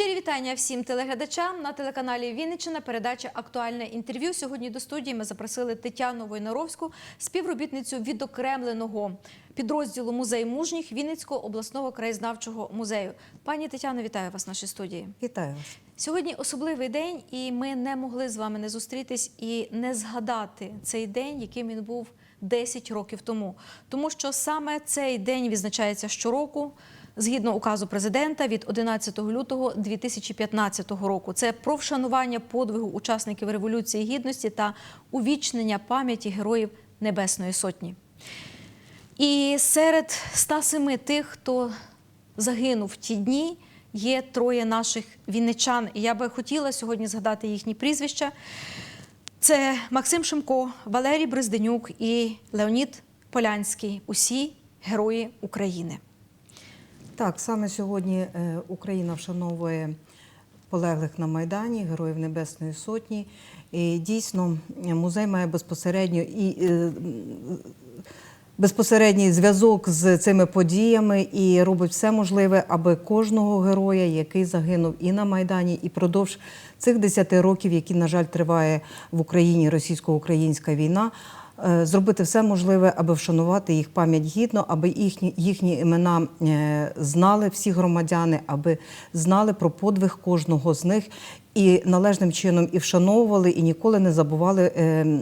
Щирі вітання всім телеглядачам на телеканалі Вінниччина. Передача Актуальне інтерв'ю. Сьогодні до студії ми запросили Тетяну Войнаровську, співробітницю відокремленого підрозділу музей мужніх Вінницького обласного краєзнавчого музею. Пані Тетяно, вітаю вас в нашій студії. Вітаю вас. Сьогодні особливий день, і ми не могли з вами не зустрітись і не згадати цей день, яким він був 10 років тому. Тому що саме цей день відзначається щороку. Згідно указу президента від 11 лютого 2015 року, це про вшанування подвигу учасників революції гідності та увічнення пам'яті героїв Небесної Сотні. І серед 107 тих, хто загинув в ті дні, є троє наших вінничан. І я би хотіла сьогодні згадати їхні прізвища. Це Максим Шимко, Валерій Брезденюк і Леонід Полянський. Усі герої України. Так, саме сьогодні е, Україна вшановує полеглих на Майдані, Героїв Небесної Сотні. І дійсно музей має безпосередньо і е, безпосередній зв'язок з цими подіями і робить все можливе, аби кожного героя, який загинув і на Майдані, і продовж цих 10 років, які, на жаль, триває в Україні російсько-українська війна. Е, Зробити все можливе, аби вшанувати їх пам'ять гідно, аби їхні, їхні імена е, знали всі громадяни, аби знали про подвиг кожного з них і належним чином і вшановували, і ніколи не забували. е,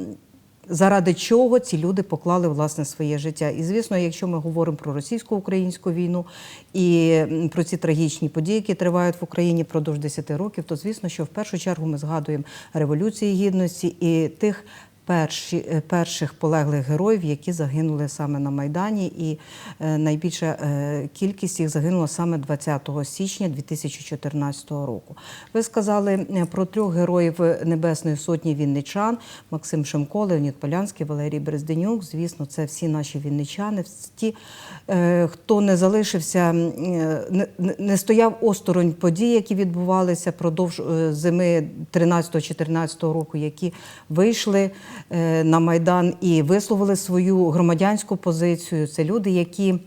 заради чого ці люди поклали власне своє життя. І звісно, якщо ми говоримо про російсько-українську війну і про ці трагічні події, які тривають в Україні впродовж 10 років, то звісно, що в першу чергу ми згадуємо революції гідності і тих. Перші, е, перших полеглих героїв, які загинули саме на Майдані, і е, найбільша е, кількість їх загинула саме 20 січня 2014 року. Ви сказали про трьох героїв Небесної Сотні вінничан: Максим Шимко, Леонід Полянський, Валерій Березденюк. Звісно, це всі наші вінничани, ті, хто не залишився, не, стояв осторонь подій, які відбувалися продовж зими 13-14 року, які вийшли на Майдан і висловили свою громадянську позицію. Це люди, які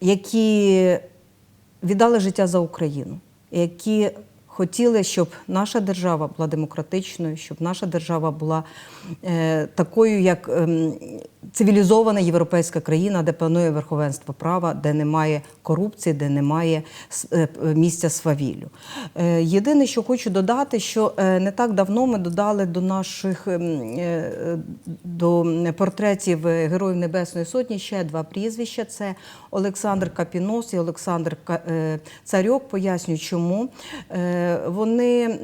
які віддали життя за Україну, які хотіли, щоб наша держава була демократичною, щоб наша держава була е, такою, як ем, цивілізована європейська країна, де панує верховенство права, де немає корупції, де немає е, п- місця свавіллю. Е, єдине, що хочу додати, що е, не так давно ми додали до наших ем, е, до портретів е, Героїв Небесної Сотні ще два прізвища: це Олександр Капінос і Олександр е, Царьок. Поясню, чому Е, вони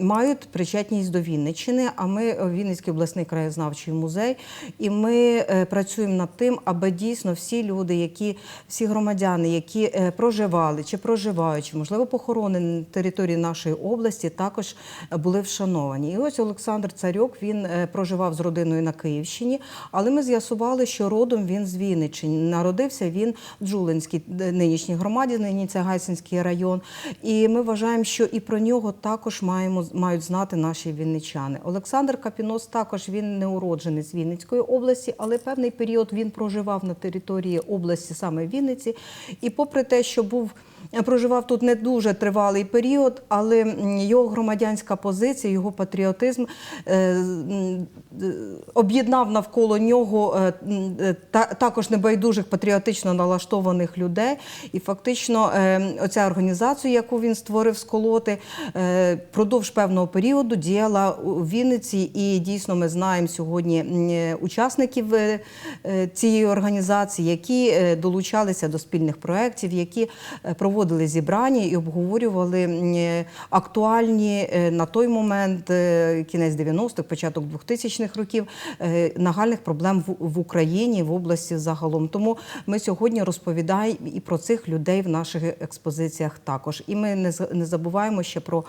мають причетність до Вінниччини. А ми е, Вінницький обласний краєзнавчий музей, і ми е, працюємо над тим, аби дійсно всі люди, які всі громадяни, які е, проживали чи проживають, чи можливо похоронені на території нашої області, також були вшановані. І ось Олександр Царьок він е, проживав з родиною на Київщині, але ми з'ясували, що родом він з Вінниччини. Народився він в Джулинській нинішній громаді, нині це Гайсинський район. І ми вважаємо, що і про нього також маємо мають знати наші вінничани. Олександр Капінос також він не уроджений з Вінницької області, але певний період він проживав на території області саме Вінниці. І попри те, що був проживав тут не дуже тривалий період, але його громадянська позиція, його патріотизм е, об'єднав навколо нього е, е, та- також небайдужих патріотично налаштованих людей. І фактично оця організація, яку він створив з колоти, продовж певного періоду діяла у Вінниці. І дійсно ми знаємо сьогодні учасників цієї організації, які долучалися до спільних проєктів, які е, проводили зібрання і обговорювали е, актуальні е, на той момент е, кінець 90-х, початок 2000-х років нагальних проблем в, Україні в області загалом. Тому ми сьогодні розповідаємо і про цих людей в наших експозиціях також. І ми не, забуваємо ще про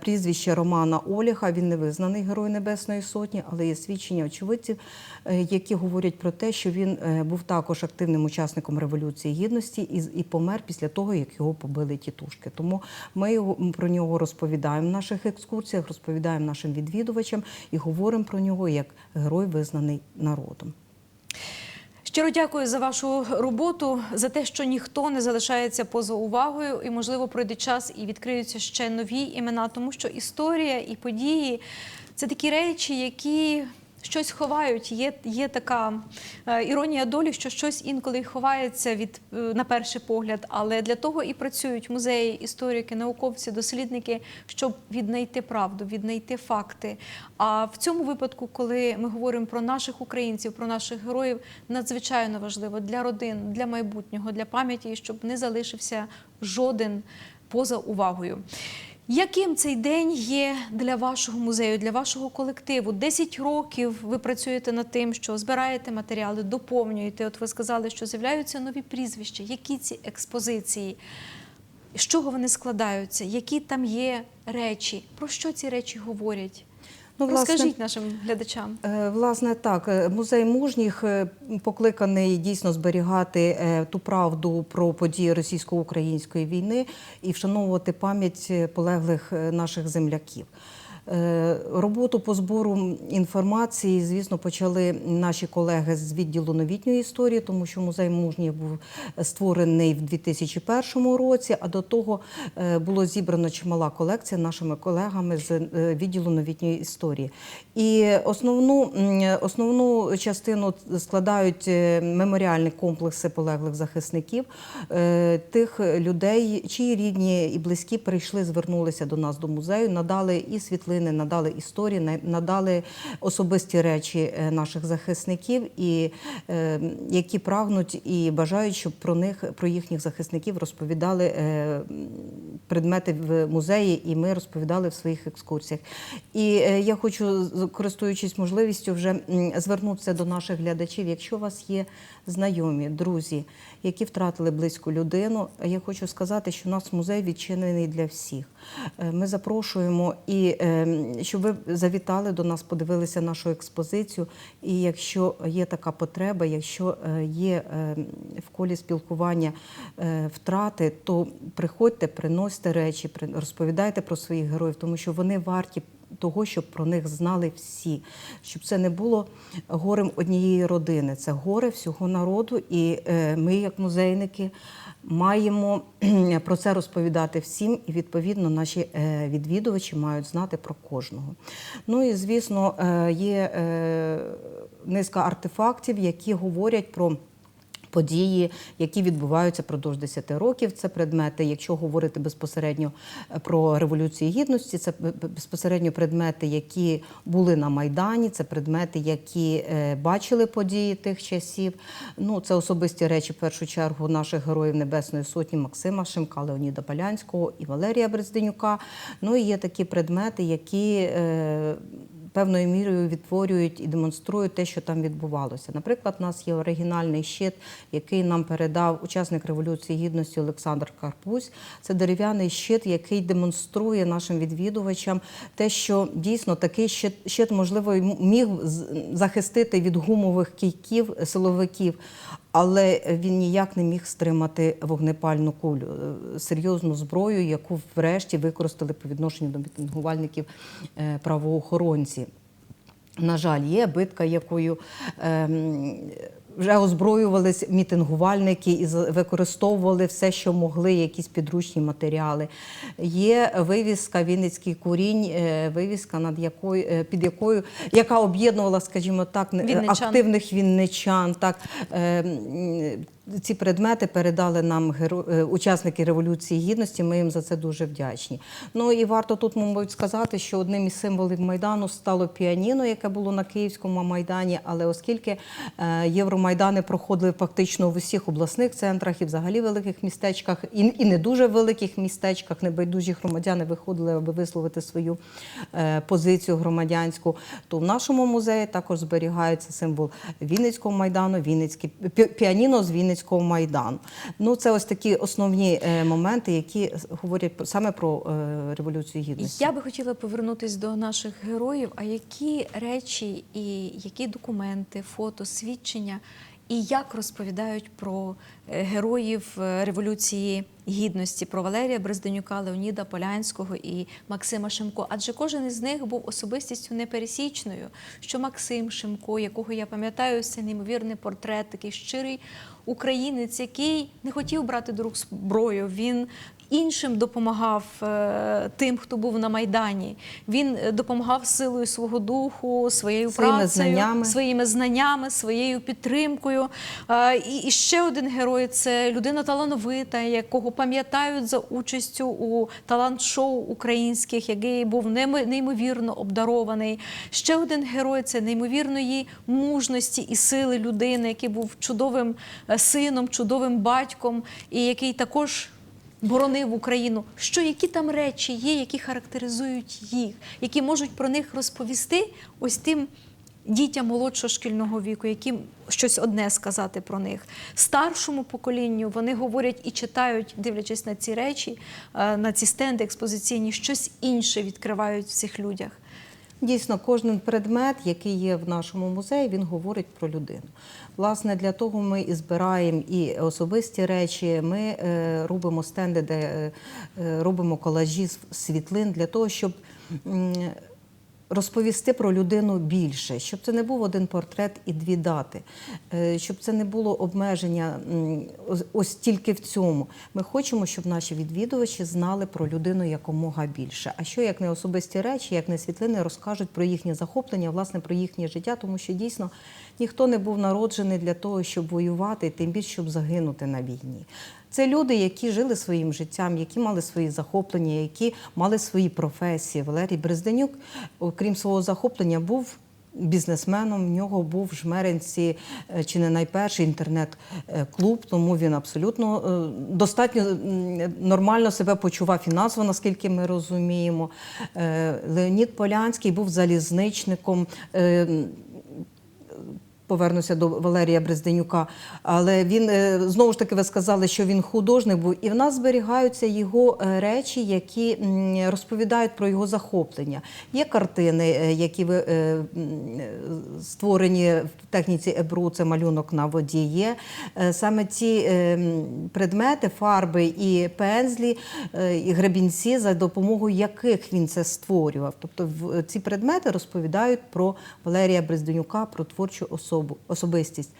прізвище Романа Оліха. Він не визнаний Герой Небесної Сотні, але є свідчення очевидців, які говорять про те, що він був також активним учасником Революції Гідності і помер після того, як його побили тітушки. Тому ми про нього розповідаємо в наших екскурсіях, розповідаємо нашим відвідувачам і говоримо про нього як герой, визнаний народом. Щиро дякую за вашу роботу, за те, що ніхто не залишається поза увагою, і можливо пройде час і відкриються ще нові імена, тому що історія і події це такі речі, які. Щось ховають, є, є така е, іронія долі, що щось інколи ховається від е, на перший погляд. Але для того і працюють музеї, історики, науковці, дослідники, щоб віднайти правду, віднайти факти. А в цьому випадку, коли ми говоримо про наших українців, про наших героїв, надзвичайно важливо для родин, для майбутнього, для пам'яті, щоб не залишився жоден поза увагою. Яким цей день є для вашого музею, для вашого колективу? 10 років ви працюєте над тим, що збираєте матеріали, доповнюєте. От ви сказали, що з'являються нові прізвища. Які ці експозиції? З чого вони складаються? Які там є речі? Про що ці речі говорять? Ну, власне, Розкажіть нашим глядачам. Е, Власне, так, е, музей мужніх е, покликаний дійсно зберігати ту правду про події російсько-української війни і вшановувати пам'ять полеглих наших земляків. Е, Роботу по збору інформації, звісно, почали наші колеги з відділу новітньої історії, тому що музей мужніх був створений в 2001 році. А до того е, було зібрано чимала колекція нашими колегами з е, відділу новітньої історії. І основну, основну частину складають меморіальні комплекси полеглих захисників, тих людей, чиї рідні і близькі прийшли, звернулися до нас до музею, надали і світлини, надали історії, надали особисті речі е, наших захисників, і е, які прагнуть і бажають, щоб про них, про їхніх захисників розповідали е, предмети в музеї, і ми розповідали в своїх екскурсіях. І я хочу, користуючись можливістю, вже звернутися до наших глядачів. Якщо у вас є знайомі, друзі, які втратили близьку людину, я хочу сказати, що у нас музей відчинений для всіх. Е, Ми запрошуємо і е, щоб ви завітали до нас, подивилися нашу експозицію. І якщо є така потреба, якщо е, є е, в колі спілкування е, втрати, то приходьте, приносьте речі, розповідайте про своїх героїв, тому що вони варті. Того, щоб про них знали всі, щоб це не було горем однієї родини, це горе всього народу, і е, ми, як музейники, маємо про це розповідати всім, і відповідно наші е, відвідувачі мають знати про кожного. Ну і звісно, е, є низка артефактів, які говорять про. Події, які відбуваються продовж 10 років, це предмети. Якщо говорити безпосередньо е, про революцію гідності, це безпосередньо предмети, які були на майдані, це предмети, які е, бачили події тих часів. Ну це особисті речі, в першу чергу, наших героїв Небесної Сотні Максима Шимка, Леоніда Полянського і Валерія Брезденюка. Ну і є такі предмети, які е, певною мірою відтворюють і демонструють те, що там відбувалося. Наприклад, у нас є оригінальний щит, який нам передав учасник Революції Гідності Олександр Карпусь. Це дерев'яний щит, який демонструє нашим відвідувачам те, що дійсно такий щит, щит можливо, міг захистити від гумових кійків силовиків. Але він ніяк не міг стримати вогнепальну кулю, е, серйозну зброю, яку врешті використали по відношенню до мітингувальників е, правоохоронці. На жаль, є битка, якою ем, вже озброювались мітингувальники і використовували все, що могли, якісь підручні матеріали. Є вивіска Вінницький курінь, е, вивіска, над якою е, під якою яка об'єднувала, скажімо так, Вінничан. активних вінничан. Так е, ці предмети передали нам е, учасники революції гідності. Ми їм за це дуже вдячні. Ну і варто тут, мабуть, сказати, що одним із символів майдану стало піаніно, яке було на київському майдані. Але оскільки е, євромайдани проходили фактично в усіх обласних центрах і взагалі великих містечках, і, і не дуже великих містечках, небайдужі громадяни виходили, аби висловити свою е, позицію громадянську, то в нашому музеї також зберігається символ Вінницького майдану, Вінницький пі- піаніно з Вінницького майдану. Ну це ось такі основні е, моменти, які говорять саме про е, революцію гідності. Я би хотіла повернутися до наших героїв. А які речі і які документи, фото, свідчення і як розповідають про е, героїв е, Революції Гідності, про Валерія Бризденюка, Леоніда Полянського і Максима Шимко. Адже кожен із них був особистістю непересічною. Що Максим Шимко, якого я пам'ятаю, це неймовірний портрет, такий щирий українець, який не хотів брати до рук зброю. Він іншим допомагав е, тим, хто був на майдані. Він е, допомагав силою свого духу, своєю Своїми працею, знаннями. своїми знаннями, своєю підтримкою. Е, І, ще один герой це людина талановита, якого пам'ятають за участю у талант-шоу українських, який був неймо- неймовірно обдарований. Ще один герой це неймовірної мужності і сили людини, який був чудовим сином, чудовим батьком, і який також. Боронив Україну. Що які там речі є, які характеризують їх, які можуть про них розповісти ось тим дітям молодшого шкільного віку, яким щось одне сказати про них. Старшому поколінню вони говорять і читають, дивлячись на ці речі, е, на ці стенди експозиційні, щось інше відкривають в цих людях. Дійсно, кожен предмет, який є в нашому музеї, він говорить про людину. Власне, для того ми і збираємо і особисті речі. Ми е, робимо стенди, де е, е, робимо колажі з світлин для того, щоб розповісти про людину більше, щоб це не був один портрет і дві дати, е, щоб це не було обмеження ось- ось тільки в цьому. Ми хочемо, щоб наші відвідувачі знали про людину якомога більше. А що як не особисті речі, як не світлини, розкажуть про їхнє захоплення, власне, про їхнє життя, тому що дійсно ніхто не був народжений для того, щоб воювати, тим більше, щоб загинути на війні. Це люди, які жили своїм життям, які мали свої захоплення, які мали свої професії. Валерій Брезденюк, окрім свого захоплення, був бізнесменом. В нього був в Жмеринці е, чи не найперший інтернет-клуб, тому він абсолютно е, достатньо нормально себе почував фінансово, наскільки ми розуміємо. Е, Леонід Полянський був залізничником. Повернуся до Валерія Брезденюка, але він е, знову ж таки ви сказали, що він художник був, і в нас зберігаються його е, речі, які розповідають про його захоплення. Є картини, е, які ви- створені в техніці ебру, це малюнок на воді. Є саме ці предмети, фарби і пензлі, і гребінці, за допомогою яких він це створював. Тобто ці предмети розповідають про Валерія Брезденюка, про творчу особу, особистість.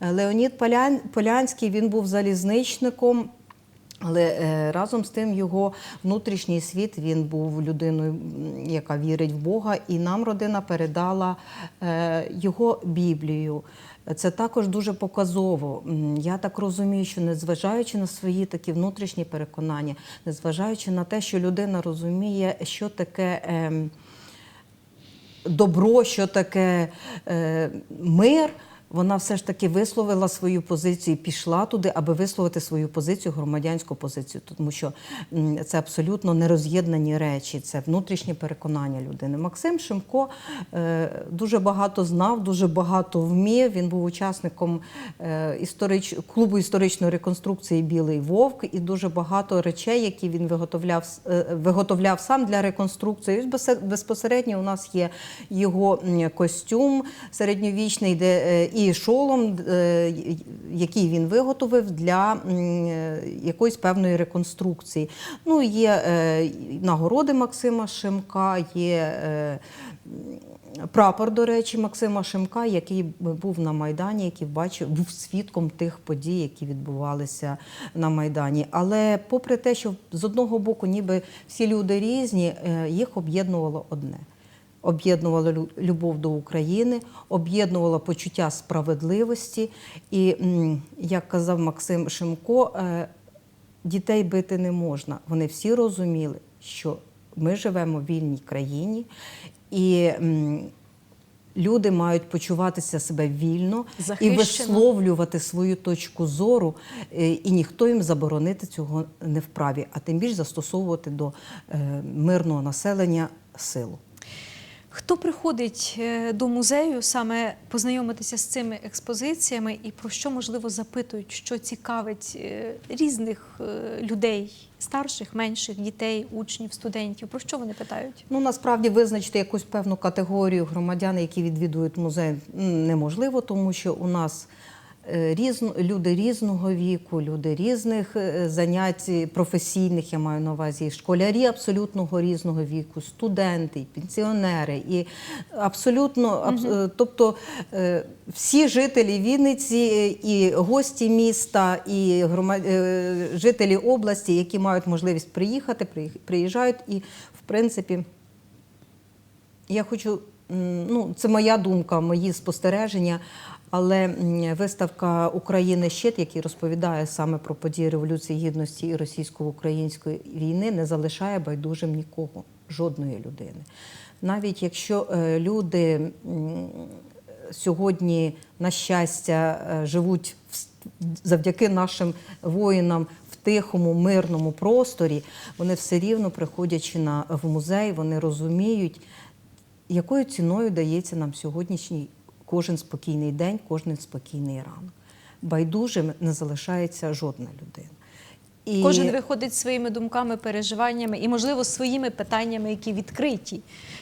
Е, Леонід Полян, Полянський він був залізничником. Але е, разом з тим його внутрішній світ він був людиною, яка вірить в Бога, і нам родина передала е, його Біблію. Це також дуже показово. Я так розумію, що незважаючи на свої такі внутрішні переконання, незважаючи на те, що людина розуміє, що таке. Добро, що таке е, мир, вона все ж таки висловила свою позицію пішла туди, аби висловити свою позицію, громадянську позицію, тому що це абсолютно нероз'єднані речі, це внутрішнє переконання людини. Максим Шимко е, дуже багато знав, дуже багато вмів. Він був учасником е, історич... клубу історичної реконструкції Білий Вовк і дуже багато речей, які він виготовляв, е, виготовляв сам для реконструкції. Безпосередньо у нас є його костюм середньовічний, де і шолом, е, який він виготовив для е, якоїсь певної реконструкції. Ну, є е, нагороди Максима Шимка, є. Прапор, до речі, Максима Шимка, який був на Майдані, який бачив, був свідком тих подій, які відбувалися на Майдані. Але попри те, що з одного боку, ніби всі люди різні, їх об'єднувало одне. Об'єднувало лю- любов до України, об'єднувало почуття справедливості. І, як казав Максим Шимко, е, дітей бити не можна. Вони всі розуміли, що ми живемо в вільній країні, і люди мають почуватися себе вільно і висловлювати свою точку зору, е, і ніхто їм заборонити цього не вправі, а тим більше застосовувати до е, мирного населення силу. Хто приходить е, до музею саме познайомитися з цими експозиціями і про що можливо запитують, що цікавить е, різних е, людей, старших, менших, дітей, учнів, студентів? Про що вони питають? Ну насправді визначити якусь певну категорію громадян, які відвідують музей, неможливо, тому що у нас люди різного віку, люди різних е, занять е, професійних, я маю на увазі, і школярі абсолютного різного віку, студенти, і пенсіонери, і абсолютно, абс- е, тобто е, всі жителі Вінниці, е, і гості міста, і грома- е, жителі області, які мають можливість приїхати, приїх- приїжджають. І, в принципі, я хочу, ну, це моя думка, мої спостереження, але виставка України щит, який розповідає саме про події Революції Гідності і російсько-української війни, не залишає байдужим нікого, жодної людини. Навіть якщо е, люди сьогодні, на щастя, е, живуть завдяки нашим воїнам в тихому, мирному просторі, вони все рівно, приходячи на, в музей, вони розуміють, якою ціною дається нам сьогоднішній кожен спокійний день, кожен спокійний ранок. Байдужим не залишається жодна людина. І Кожен виходить своїми думками, переживаннями і, можливо, своїми питаннями, які відкриті,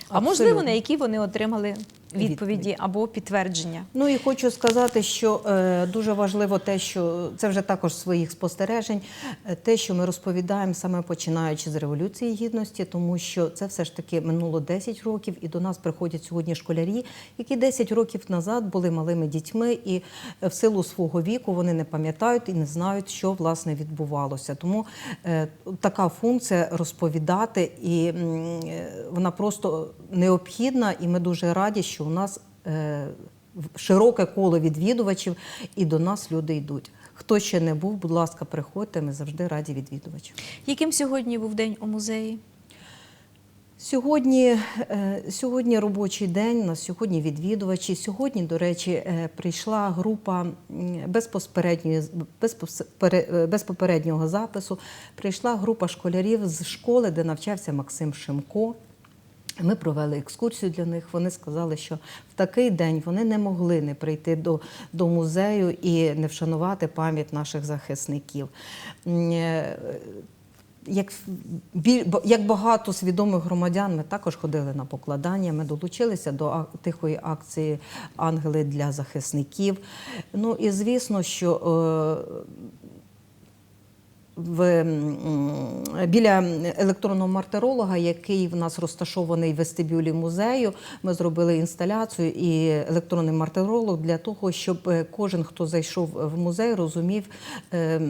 а можливо, на які вони отримали відповіді або підтвердження. Ну і хочу сказати, що е, дуже важливо те, що це вже також своїх спостережень, е, те, що ми розповідаємо саме починаючи з революції гідності, тому що це все ж таки минуло 10 років, і до нас приходять сьогодні школярі, які 10 років назад були малими дітьми, і е, в силу свого віку вони не пам'ятають і не знають, що власне відбувалося. Тому е, така функція розповідати, і е, вона просто необхідна, і ми дуже раді, що у нас е, широке коло відвідувачів, і до нас люди йдуть. Хто ще не був, будь ласка, приходьте, ми завжди раді відвідувачам. Яким сьогодні був день у музеї? Сьогодні, е, сьогодні робочий день, у нас сьогодні відвідувачі. Сьогодні, до речі, е, прийшла група без без попереднього запису. Прийшла група школярів з школи, де навчався Максим Шимко. Ми провели екскурсію для них. Вони сказали, що в такий день вони не могли не прийти до, до музею і не вшанувати пам'ять наших захисників. Е, Як, як багато свідомих громадян, ми також ходили на покладання. Ми долучилися до тихої акції Ангели для захисників. Ну і звісно, що е, в, біля електронного мартеролога, який в нас розташований в вестибюлі музею, ми зробили інсталяцію і електронний мартеролог для того, щоб е, кожен, хто зайшов в музей, розумів, е,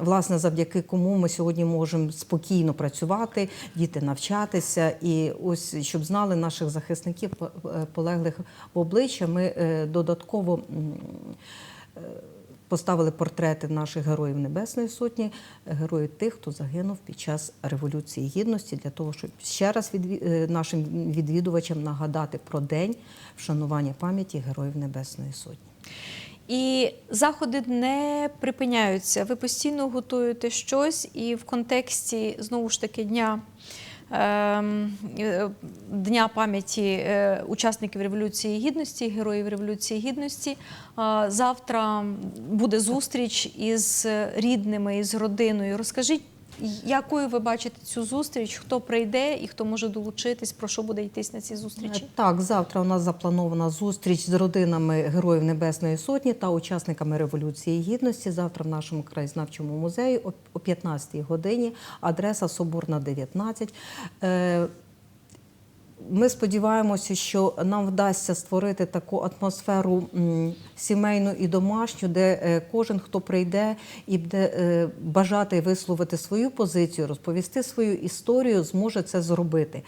власне, завдяки кому ми сьогодні можемо спокійно працювати, діти навчатися. І ось щоб знали наших захисників е, полеглих в обличчя, ми додатково. Поставили портрети наших героїв Небесної Сотні, героїв тих, хто загинув під час Революції Гідності, для того, щоб ще раз відві- е, нашим відвідувачам нагадати про день вшанування пам'яті героїв Небесної Сотні. І заходи не припиняються. Ви постійно готуєте щось, і в контексті знову ж таки дня. Ем, е, Дня пам'яті е, учасників Революції Гідності, героїв Революції Гідності. е, Завтра буде зустріч із рідними, із родиною. Розкажіть, якою ви бачите цю зустріч? Хто прийде і хто може долучитись? Про що буде йтись на цій зустрічі? Так, завтра у нас запланована зустріч з родинами Героїв Небесної Сотні та учасниками Революції Гідності. Завтра в нашому краєзнавчому музеї о 15-й годині. Адреса Соборна 19. Ми сподіваємося, що нам вдасться створити таку атмосферу сімейну і домашню, де е, кожен, хто прийде і буде е, бажати висловити свою позицію, розповісти свою історію, зможе це зробити.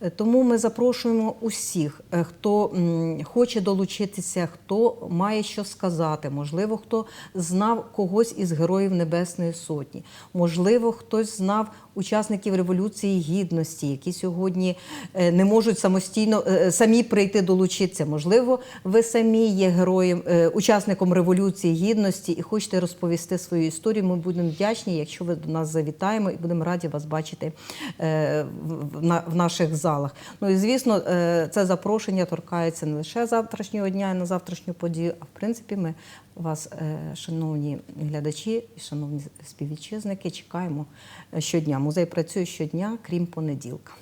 Е, Тому ми запрошуємо усіх, хто хоче долучитися, хто має що сказати, можливо, хто знав когось із героїв Небесної Сотні, можливо, хтось знав учасників Революції Гідності, які сьогодні не можуть самостійно е, самі прийти долучитися. Можливо, ви самі є героєм, е, учасником Революції Гідності і хочете розповісти свою історію. Ми будемо вдячні, якщо ви до нас завітаємо, і будемо раді вас бачити е, в- в на- в наших залах. Ну і звісно, е, це запрошення торкається не лише завтрашнього дня і на завтрашню подію, а в принципі, ми вас, е, шановні глядачі і шановні співвітчизники, чекаємо е, щодня. Музей працює щодня, крім понеділка.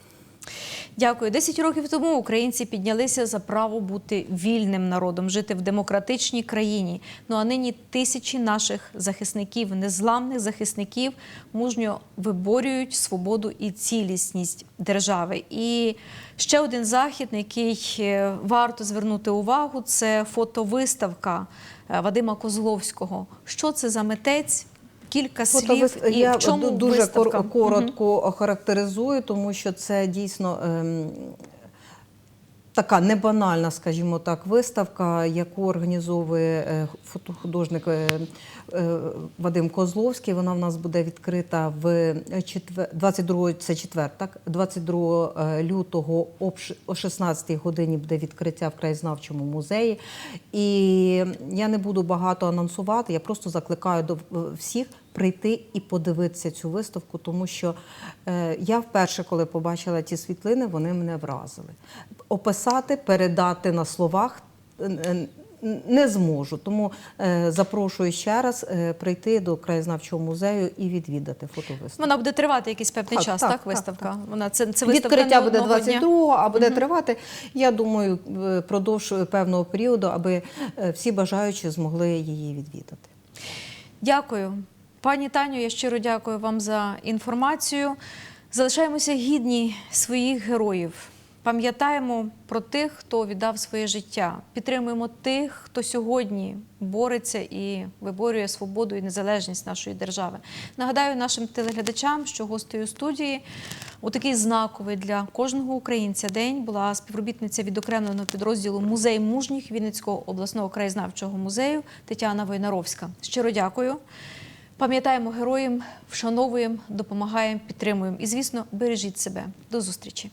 Дякую. Десять років тому українці піднялися за право бути вільним народом, жити в демократичній країні. Ну а нині тисячі наших захисників, незламних захисників, мужньо виборюють свободу і цілісність держави. І ще один захід, на який е, варто звернути увагу, це фотовиставка е, Вадима Козловського. Що це за митець? Кілька слів Фотовис- і Я в чому дуже виставка? коротко коротко охарактеризую, тому що це дійсно ем, така небанальна, скажімо так, виставка, яку організовує художник е, е, Вадим Козловський. Вона в нас буде відкрита в 22 це четвер, так? 22 лютого о 16 годині буде відкриття в краєзнавчому музеї. І я не буду багато анонсувати, я просто закликаю до всіх прийти і подивитися цю виставку, тому що е, я вперше, коли побачила ті світлини, вони мене вразили. Описати, передати на словах. Не зможу, тому е, запрошую ще раз е, прийти до краєзнавчого музею і відвідати фотовиставку. Вона буде тривати якийсь певний Так, час, так, так, так, виставка? так. Вона це, це виставка Відкриття буде 22-го, а буде тривати, я думаю, продовж певного періоду, аби е, всі бажаючі змогли її відвідати. Дякую. Пані Таню, я щиро дякую вам за інформацію. Залишаємося гідні своїх героїв. Пам'ятаємо про тих, хто віддав своє життя. Підтримуємо тих, хто сьогодні бореться і виборює свободу і незалежність нашої держави. Нагадаю нашим телеглядачам, що гостею студії у такий знаковий для кожного українця день була співробітниця відокремленого підрозділу Музей мужніх Вінницького обласного краєзнавчого музею Тетяна Войнаровська. Щиро дякую. Пам'ятаємо героїв, вшановуємо, допомагаємо, підтримуємо. І, звісно, бережіть себе. До зустрічі.